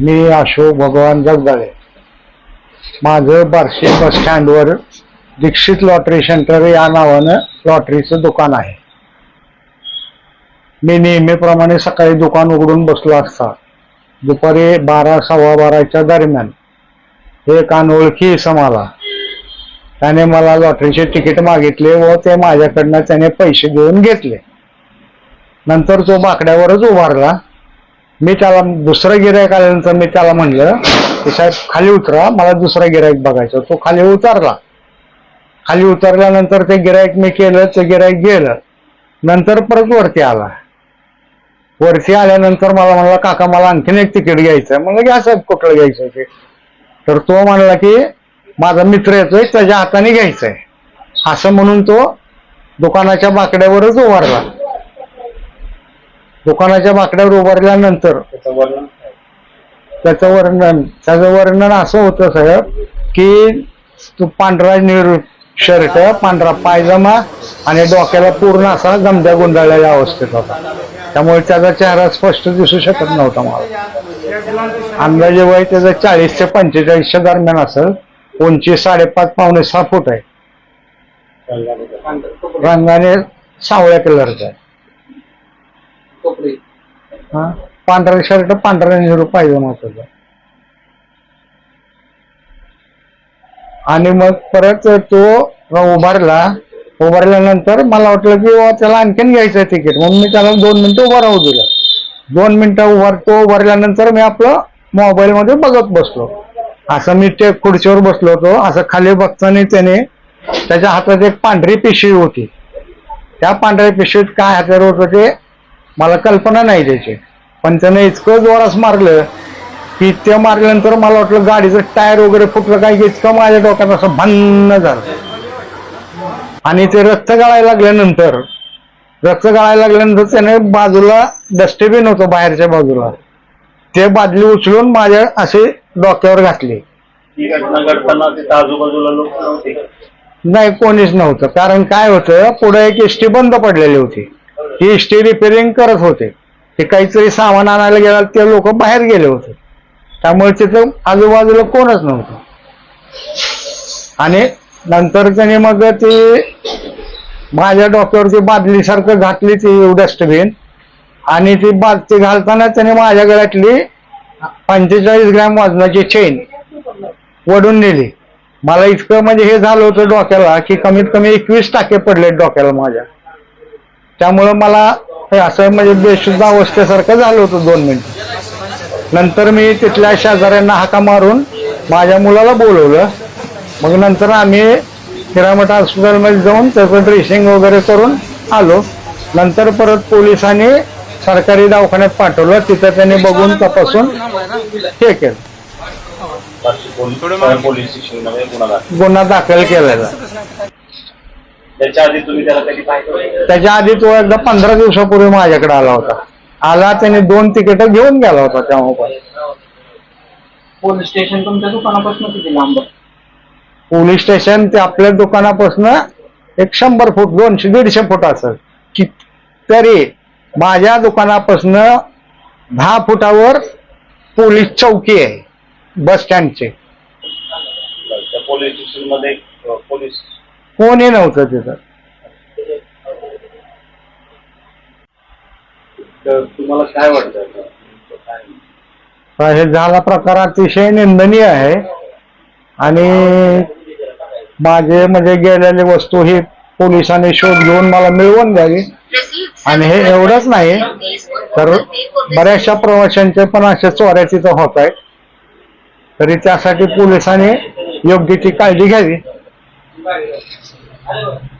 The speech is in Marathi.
मी अशोक भगवान जगदाळे. माझं बार्शी बस स्टँडवर दीक्षित लॉटरी सेंटर या नावानं लॉटरीचं दुकान आहे. मी नेहमीप्रमाणे सकाळी दुकान उघडून बसलो असता. दुपारी बारा सव्वा बाराच्या दरम्यान एक अनोळखी इसम आला. त्याने मला लॉटरीचे तिकीट मागितले व ते माझ्याकडनं त्याने पैसे देऊन घेतले. नंतर तो बाकड्यावरच उभारला. मी त्याला दुसरं गिरायक आल्यानंतर मी त्याला म्हणलं की साहेब खाली उतरा मला दुसरा गिरायक बघायचा. तो खाली उतरला. खाली उतरल्यानंतर ते गिरायक मी केलं ते गिरायक गेलं. नंतर परत वरती आला. वरती आल्यानंतर मला म्हणला काका मला आणखीन एक तिकीट घ्यायचं म्हणलं घ्या साहेब कुठलं घ्यायचं ते? तर तो म्हणला की माझा मित्र येतोय त्याच्या हाताने घ्यायचंय. असं म्हणून तो दुकानाच्या बाकड्यावरच उभारला. दुकानाच्या बाकड्यावर उभारल्यानंतर त्याचं वर्णन काय? त्याचं वर्णन त्याचं वर्णन असं होतं साहेब की तो पांढरा निर शर्ट पांढरा पायजमा आणि डोक्याला पूर्ण असा गमद्या गुंडाळलेल्या अवस्थेत होता. त्यामुळे त्याचा चेहरा स्पष्ट दिसू शकत नव्हता मला. अंदाजे वय त्याचं चाळीस ते पंचेचाळीसच्या दरम्यान असेल. उंची साडेपाच पावणे सहा फूट आहे. रंगाने सावळ्या कलरचा आहे. हा? पांढरा शर्ट पांढरा नेहरू पाहिजे त्याचा आणि मग परत तो उभारला. उभारल्यानंतर मला वाटलं की त्याला आणखीन घ्यायचं तिकीट. म्हणून मी त्याला दोन मिनिटं उभं राहू दिलं. दोन मिनिटं उभार तो उभारल्यानंतर मी आपलं मोबाईल मध्ये बघत बसलो. असं मी ते खुर्चीवर बसलो होतो. असं खाली बघताना त्याने त्याच्या हातात एक पांढरी पिशवी होती. त्या पांढऱ्या पिशवीत काय हातावर होतं ते मला कल्पना नाही त्याची. पण त्याने इतकं जोरास मारलं की ते मारल्यानंतर मला वाटलं गाडीचं टायर वगैरे फुटलं काय इतकं माझ्या डोक्यात असं भन्न झालं. आणि ते रक्त गळायला लागल्यानंतर रक्त गळायला लागल्यानंतर त्याने बाजूला डस्टबिन होतं बाहेरच्या बाजूला. ते बादली उचलून माझ्या असे डोक्यावर घातली. ही घटना घडताना तिथं आजूबाजूला लोक नव्हते? का? नाही कोणीच नव्हतं. कारण काय होतं पुढे एक एसटी बंद पडलेली होती. ही एसटी रिपेरिंग करत होते. ते काहीतरी सामान आणायला गेला ते लोक बाहेर गेले होते. त्यामुळे तिथं आजूबाजूला कोणच नव्हतं. आणि नंतर त्याने मग ती माझ्या डोक्यावरती बादलीसारखं घातली ती डस्टबिन आणि ती बाद ती घालताना त्याने माझ्या गळ्यातली पंचेचाळीस ग्रॅम वजनाची चेन वडून नेली. मला इतकं म्हणजे हे झालं होतं डोक्याला की कमीत कमी एकवीस टाके पडले डोक्याला माझ्या. त्यामुळं मला हे असं म्हणजे बेशुद्ध अवस्थेसारखं झालं होतं दोन मिनिट. नंतर मी तिथल्या शेजाऱ्यांना हाका मारून माझ्या मुलाला बोलवलं. मग नंतर आम्ही हिरामठ हॉस्पिटलमध्ये जाऊन त्याचं ड्रेसिंग वगैरे करून आलो. नंतर परत पोलिसांनी सरकारी दवाखान्यात पाठवलं. तिथं त्यांनी बघून तपासून हे केलं. गुन्हा दाखल केलेला. त्याच्या आधी तुम्ही त्याला कधी पाहिजे त्याच्या आधी तो एकदा पंधरा दिवसापूर्वी माझ्याकडे आला होता. आला त्याने दोन तिकीट घेऊन गेला होता तेव्हा पण पोलीस स्टेशन तुमच्या दुकानापासून किती लांब आहे? पोलीस स्टेशन ते आपल्या दुकानापासून एक शंभर फूट दोनशे दीडशे फूट असेल. कि तरी माझ्या दुकानापासून दहा फुटावर पोलीस चौकी आहे बस स्टँडचे. त्या पोलीस स्टेशनमध्ये अं, पोलीस कोणी नव्हतं तिथं तुम्हाला काय वाटतं हे झाला प्रकार अतिशय निंदनीय आहे. आणि माझे म्हणजे गेलेली वस्तू ही पोलिसांनी शोध घेऊन मला मिळवून द्यावी. आणि हे एवढंच नाही तर बऱ्याचशा प्रवाशांचे पण असे चोऱ्या तिथं होत आहेत. तरी त्यासाठी पोलिसांनी योग्य ती काळजी घ्यावी. I don't know.